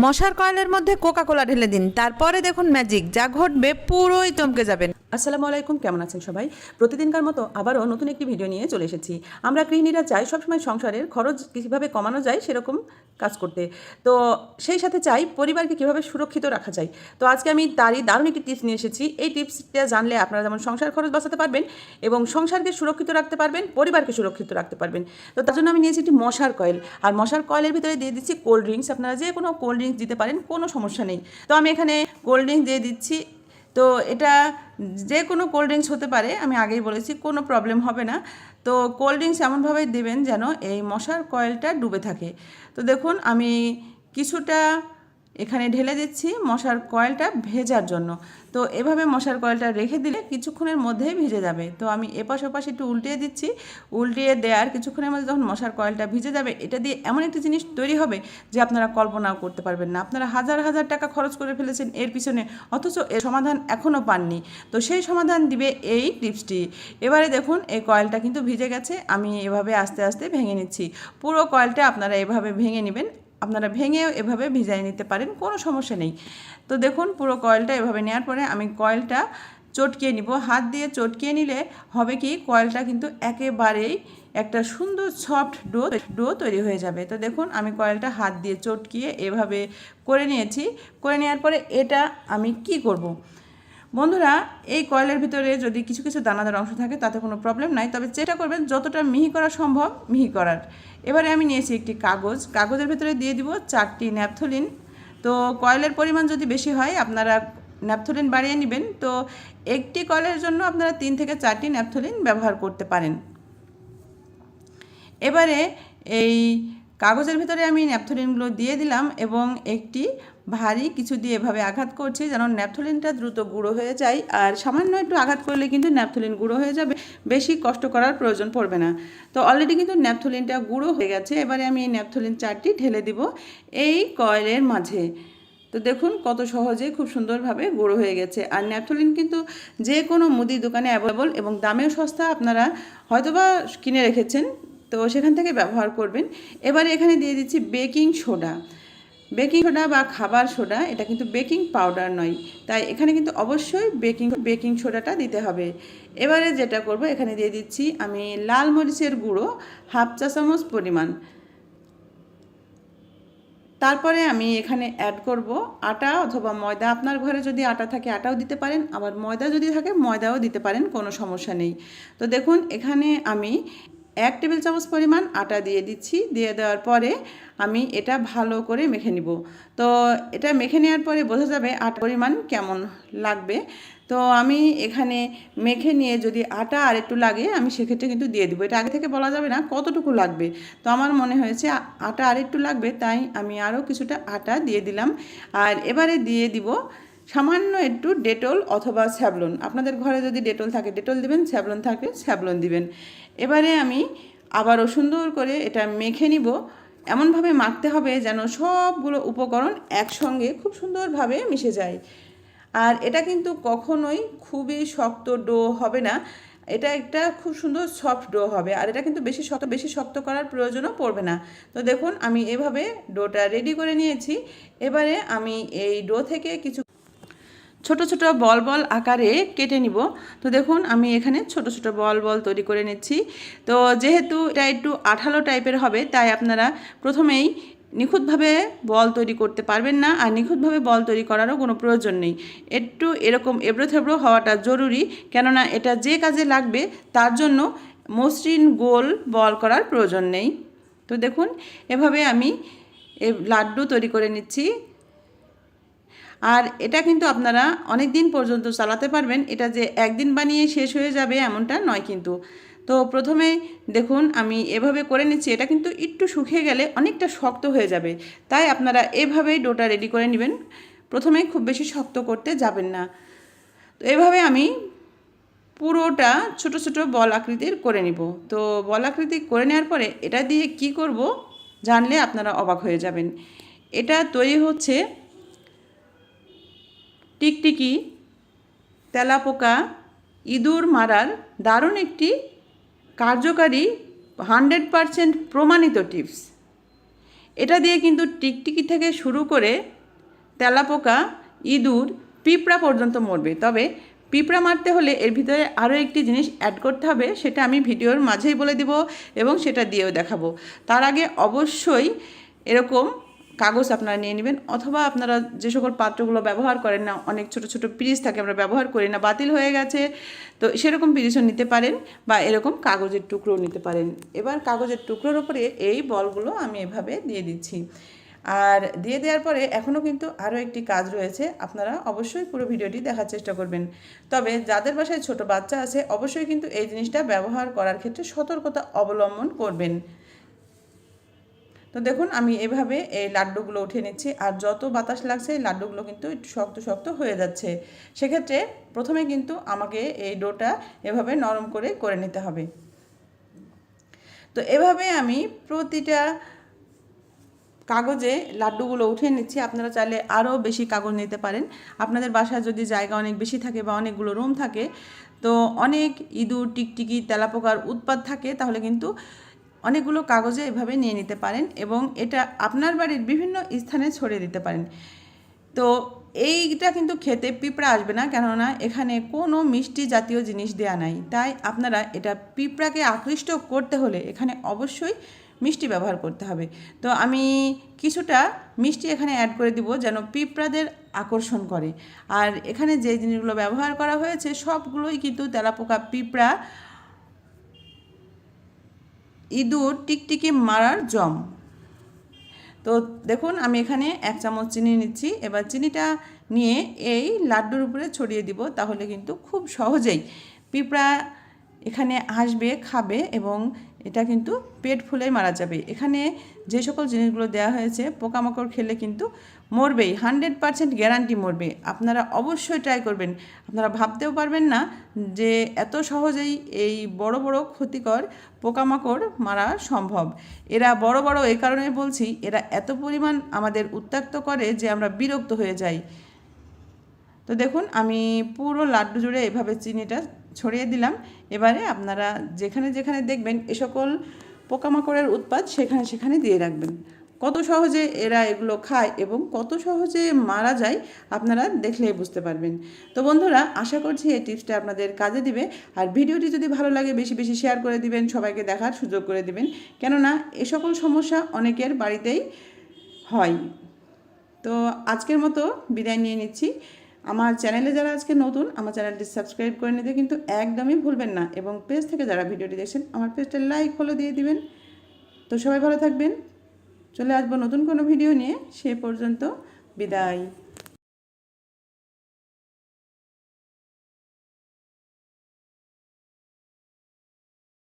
মশার কয়েলের মধ্যে কোকা কোলা ঢেলে দিন। তারপরে দেখুন ম্যাজিক যা ঘটবে পুরোই চমকে যাবেন। আসসালামু আলাইকুম, কেমন আছেন সবাই? প্রতিদিনকার মতো আবারও নতুন একটি ভিডিও নিয়ে চলে এসেছি। আমরা গৃহিণীরা চাই সবসময় সংসারের খরচ কীভাবে কমানো যায় সেরকম কাজ করতে। তো সেই সাথে চাই পরিবারকে কীভাবে সুরক্ষিত রাখা যায়। তো আজকে আমি তারই দারুণ একটি টিপস নিয়ে এসেছি। এই টিপসটা জানলে আপনারা যেমন সংসার খরচ বাঁচাতে পারবেন এবং সংসারকে সুরক্ষিত রাখতে পারবেন, পরিবারকে সুরক্ষিত রাখতে পারবেন। তো তার জন্য আমি নিয়েছি একটি মশার কয়েল। আর মশার কয়েলের ভিতরে দিয়ে দিচ্ছি কোল্ড ড্রিঙ্কস। আপনারা যে কোনো কোল্ড ড্রিঙ্কস দিতে পারেন, কোনো সমস্যা নেই। তো আমি এখানে কোল্ড ড্রিঙ্কস দিয়ে দিচ্ছি তো এটা যে কোনো কোল্ড ড্রিঙ্কস হতে পারে, আমি আগেই বলেছি, কোনো প্রবলেম হবে না। তো কোল্ড ড্রিঙ্কস এমনভাবেই দেবেন যেন এই মশার কয়েলটা ডুবে থাকে। তো দেখুন, আমি কিছুটা এখানে ঢেলে দিচ্ছি মশার কয়েলটা ভেজার জন্য। তো এভাবে মশার কয়েলটা রেখে দিলে কিছুক্ষণের মধ্যেই ভিজে যাবে। তো আমি এপাশ ওপাশ একটু উল্টিয়ে দিচ্ছি। উল্টিয়ে দেওয়ার কিছুক্ষণের মধ্যে যখন মশার কয়েলটা ভিজে যাবে, এটা দিয়ে এমন একটি জিনিস তৈরি হবে যে আপনারা কল্পনাও করতে পারবেন না। আপনারা হাজার হাজার টাকা খরচ করে ফেলেছেন এর পিছনে, অথচ এর সমাধান এখনও পাননি। তো সেই সমাধান দিবে এই টিপসটি। এবারে দেখুন, এই কয়েলটা কিন্তু ভিজে গেছে। আমি এভাবে আস্তে আস্তে ভেঙে নিচ্ছি। পুরো কয়েলটা আপনারা এভাবে ভেঙে নেবেন। আপনারা ভেঙেও এভাবে ভিজাই নিতে পারেন, কোনো সমস্যা নেই। তো দেখুন, পুরো কয়েলটা এভাবে নেওয়ার পরে আমি কয়েলটা চটকিয়ে নিব। হাত দিয়ে চটকিয়ে নিলে হবে কি, কয়েলটা কিন্তু একেবারেই একটা সুন্দর সফট ডো ডো তৈরি হয়ে যাবে। তো দেখুন, আমি কয়েলটা হাত দিয়ে চটকিয়ে এভাবে করে নিয়েছি। করে নেওয়ার পরে এটা আমি কি করব। বন্ধুরা, এই কয়েলের ভিতরে যদি কিছু কিছু দানাদার অংশ থাকে, তাতে কোনো প্রবলেম নাই। তবে চেষ্টা করবেন যতটা মিহি করা সম্ভব মিহি করার। এবারে আমি নিয়েছি একটি কাগজ। কাগজের ভিতরে দিয়ে দিব চারটি ন্যাপথলিন। তো কয়েলের পরিমাণ যদি বেশি হয়, আপনারা ন্যাপথলিন বাড়িয়ে নেবেন। তো একটি কয়েলের জন্য আপনারা তিন থেকে চারটি ন্যাপথলিন ব্যবহার করতে পারেন। এবারে এই কাগজের ভিতরে আমি ন্যাপথলিনগুলো দিয়ে দিলাম এবং একটি ভারী কিছু দিয়ে এভাবে আঘাত করছি যেন ন্যাপথলিনটা দ্রুত গুঁড়ো হয়ে যায়। আর সামান্য একটু আঘাত করলে কিন্তু ন্যাপথলিন গুঁড়ো হয়ে যাবে। বেশি কষ্ট করার প্রয়োজন পড়বে না। তো অলরেডি কিন্তু ন্যাপথলিনটা গুঁড়ো হয়ে গেছে। এবারে আমি এই ন্যাপথলিন চারটি ঢেলে দিব এই কয়েলের মাঝে। তো দেখুন কত সহজে খুব সুন্দরভাবে গুঁড়ো হয়ে গেছে। আর ন্যাপথলিন কিন্তু যে কোনো মুদি দোকানে অ্যাভেলেবল এবং দামেও সস্তা। আপনারা হয়তোবা কিনে রেখেছেন। তো সেখান থেকে ব্যবহার করবেন। এবারে এখানে দিয়ে দিচ্ছি বেকিং সোডা। বেকিং সোডা বা খাবার সোডা, এটা কিন্তু বেকিং পাউডার নয়। তাই এখানে কিন্তু অবশ্যই বেকিং বেকিং সোডাটা দিতে হবে। এবারে যেটা করব, এখানে দিয়ে দিচ্ছি আমি লাল মরিচের গুঁড়ো, হাফ চা চামচ পরিমাণ। তারপরে আমি এখানে অ্যাড করব আটা অথবা ময়দা। আপনার ঘরে যদি আটা থাকে, আটাও দিতে পারেন। আবার ময়দা যদি থাকে, ময়দাও দিতে পারেন, কোনো সমস্যা নেই। তো দেখুন, এখানে আমি এক টেবিল চামচ পরিমাণ আটা দিয়ে দিচ্ছি। দিয়ে দেওয়ার পরে আমি এটা ভালো করে মেখে নিব। তো এটা মেখে নেওয়ার পরে বোঝা যাবে আট পরিমাণ কেমন লাগবে। তো আমি এখানে মেখে নিয়ে যদি আটা আর একটু লাগে, আমি সেক্ষেত্রে কিন্তু দিয়ে দিব। এটা আগে থেকে বলা যাবে না কতটুকু লাগবে। তো আমার মনে হয়েছে আটা আর একটু লাগবে, তাই আমি আরও কিছুটা আটা দিয়ে দিলাম। আর এবারে দিয়ে দিব সামান্য একটু ডেটল অথবা স্যাবলন আপনাদের ঘরে যদি ডেটল থাকে, ডেটল দিবেন স্যাবলন থাকে স্যাবলন দিবেন। এবারে আমি আবারও সুন্দর করে এটা মেখে নিব। এমনভাবে মাখতে হবে যেন সবগুলো উপকরণ একসঙ্গে খুব সুন্দরভাবে মিশে যায়। আর এটা কিন্তু কখনোই খুবই শক্ত ডো হবে না। এটা একটা খুব সুন্দর সফট ডো হবে। আর এটা কিন্তু বেশি শক্ত বেশি শক্ত করার প্রয়োজনও পড়বে না। তো দেখুন, আমি এভাবে ডোটা রেডি করে নিয়েছি। এবারে আমি এই ডো থেকে কিছু ছোট ছোট বল বল আকারে কেটে নিব। তো দেখুন, আমি এখানে ছোট ছোট বল বল তৈরি করে নিচ্ছি। তো যেহেতু এটা একটু আঠালো টাইপের হবে, তাই আপনারা প্রথমেই নিখুঁতভাবে বল তৈরি করতে পারবেন না আর নিখুঁতভাবে বল তৈরি করারও কোনো প্রয়োজন নেই। একটু এরকম এবড়ো থেবড়ো হওয়াটা জরুরি, কেননা এটা যে কাজে লাগবে তার জন্য মসৃণ গোল বল করার প্রয়োজন নেই। তো দেখুন, এভাবে আমি লাড্ডু তৈরি করে নিচ্ছি। আর এটা কিন্তু আপনারা অনেক দিন পর্যন্ত চালাতে পারবেন। এটা যে একদিন বানিয়ে শেষ হয়ে যাবে এমনটা নয় কিন্তু। তো প্রথমে দেখুন, আমি এভাবে করে নিচ্ছি, এটা কিন্তু একটু শুকিয়ে গেলে অনেকটা শক্ত হয়ে যাবে। তাই আপনারা এভাবেই ডোটা রেডি করে নেবেন। প্রথমে খুব বেশি শক্ত করতে যাবেন না। তো এভাবে আমি পুরোটা ছোট ছোট বল আকৃতির করে নিব। তো বল আকৃতি করে নেওয়ার পরে এটা দিয়ে কি করব জানলে আপনারা অবাক হয়ে যাবেন। এটা তৈরি হচ্ছে টিকটিকি, তেলাপোকা, ইঁদুর মারার দারুণ একটি কার্যকারী হান্ড্রেড পারসেন্ট প্রমাণিত টিপস। এটা দিয়ে কিন্তু টিকটিকি থেকে শুরু করে তেলাপোকা, ইঁদুর, পিঁপড়া পর্যন্ত মরবে। তবে পিঁপড়া মারতে হলে এর ভিতরে আরও একটি জিনিস অ্যাড করতে হবে, সেটা আমি ভিডিওর মাঝেই বলে দিব এবং সেটা দিয়েও দেখাবো। তার আগে অবশ্যই এরকম কাগজ আপনারা নিয়ে নেবেন, অথবা আপনারা যে সকল পাত্রগুলো ব্যবহার করেন না, অনেক ছোট ছোট পিরিজ থাকে আমরা ব্যবহার করি না, বাতিল হয়ে গেছে, তো সেরকম পিরিজও নিতে পারেন বা এরকম কাগজের টুকরো নিতে পারেন। এবার কাগজের টুকরোর উপরে এই বলগুলো আমি এভাবে দিয়ে দিচ্ছি। আর দিয়ে দেওয়ার পরে এখনও কিন্তু আরও একটি কাজ রয়েছে, আপনারা অবশ্যই পুরো ভিডিওটি দেখার চেষ্টা করবেন। তবে যাদের বাসায় ছোট বাচ্চা আছে, অবশ্যই কিন্তু এই জিনিসটা ব্যবহার করার ক্ষেত্রে সতর্কতা অবলম্বন করবেন। তো দেখুন, আমি এভাবে এই লাড্ডুগুলো উঠে নিচ্ছি আর যত বাতাস লাগছে এই লাড্ডুগুলো কিন্তু একটু শক্ত শক্ত হয়ে যাচ্ছে। সেক্ষেত্রে প্রথমে কিন্তু আমাকে এই ডোটা এভাবে নরম করে করে নিতে হবে। তো এভাবে আমি প্রতিটা কাগজে লাড্ডুগুলো উঠিয়ে নিচ্ছি। আপনারা চাইলে আরও বেশি কাগজ নিতে পারেন। আপনাদের বাসায় যদি জায়গা অনেক বেশি থাকে বা অনেকগুলো রুম থাকে, তো অনেক ইঁদুর, টিকটিকি, তেলাপোকার উৎপাদ থাকে, তাহলে কিন্তু অনেকগুলো কাগজে এভাবে নিয়ে নিতে পারেন এবং এটা আপনার বাড়ির বিভিন্ন স্থানে ছড়িয়ে দিতে পারেন। তো এইটা কিন্তু খেতে পিঁপড়া আসবে না, কেননা এখানে কোনো মিষ্টি জাতীয় জিনিস দেয়া নাই। তাই আপনারা এটা পিঁপড়াকে আকৃষ্ট করতে হলে এখানে অবশ্যই মিষ্টি ব্যবহার করতে হবে। তো আমি কিছুটা মিষ্টি এখানে অ্যাড করে দিব যেন পিঁপড়াদের আকর্ষণ করে। আর এখানে যে জিনিসগুলো ব্যবহার করা হয়েছে সবগুলোই কিন্তু তেলাপোকা পিঁপড়া ইঁদুর টিকটিকি মারার জম। তো দেখুন, আমি এখানে এক চামচ চিনি নিচ্ছি। এবার চিনিটা নিয়ে এই লাড্ডুর উপরে ছড়িয়ে দিব, তাহলে কিন্তু খুব সহজেই পিঁপড়া এখানে আসবে, খাবে এবং এটা কিন্তু পেট ফুলেই মারা যাবে। এখানে যে সকল জিনিসগুলো দেওয়া হয়েছে, পোকামাকড় খেলে কিন্তু মরবেই, হান্ড্রেড পারসেন্ট গ্যারান্টি মরবে। আপনারা অবশ্যই ট্রাই করবেন। আপনারা ভাবতেও পারবেন না যে এত সহজেই এই বড় বড় ক্ষতিকর পোকামাকড় মারা সম্ভব। এরা বড় বড় এই কারণে বলছি, এরা এত পরিমাণ আমাদের উত্ত্যক্ত করে যে আমরা বিরক্ত হয়ে যাই। তো দেখুন, আমি পুরো লাড্ডু জুড়ে এভাবে চিনিটা ছড়িয়ে দিলাম। এবারে আপনারা যেখানে যেখানে দেখবেন এ সকল পোকামাকড়ের উৎপাদ সেখানে সেখানে দিয়ে রাখবেন। কত সহজে এরা এগুলো খায় এবং কত সহজে মারা যায় আপনারা দেখলেই বুঝতে পারবেন। তো বন্ধুরা, আশা করছি এই টিপসটা আপনাদের কাজে দিবে। আর ভিডিওটি যদি ভালো লাগে, বেশি বেশি শেয়ার করে দিবেন, সবাইকে দেখার সুযোগ করে দিবেন। কেননা, এ সকল সমস্যা অনেকের বাড়িতেই হয়। তো আজকের মতো বিদায় নিয়ে নিচ্ছি। আমার চ্যানেলে যারা আজকে নতুন, আমার চ্যানেলটি সাবস্ক্রাইব করে নিতে কিন্তু একদমই ভুলবেন না এবং পেজ থেকে যারা ভিডিওটি দেখছেন, আমার পেজটা লাইক ফলো দিয়ে দিবেন। তো সবাই ভালো থাকবেন। চলে আসব নতুন কোনো ভিডিও নিয়ে। সে পর্যন্ত বিদায়।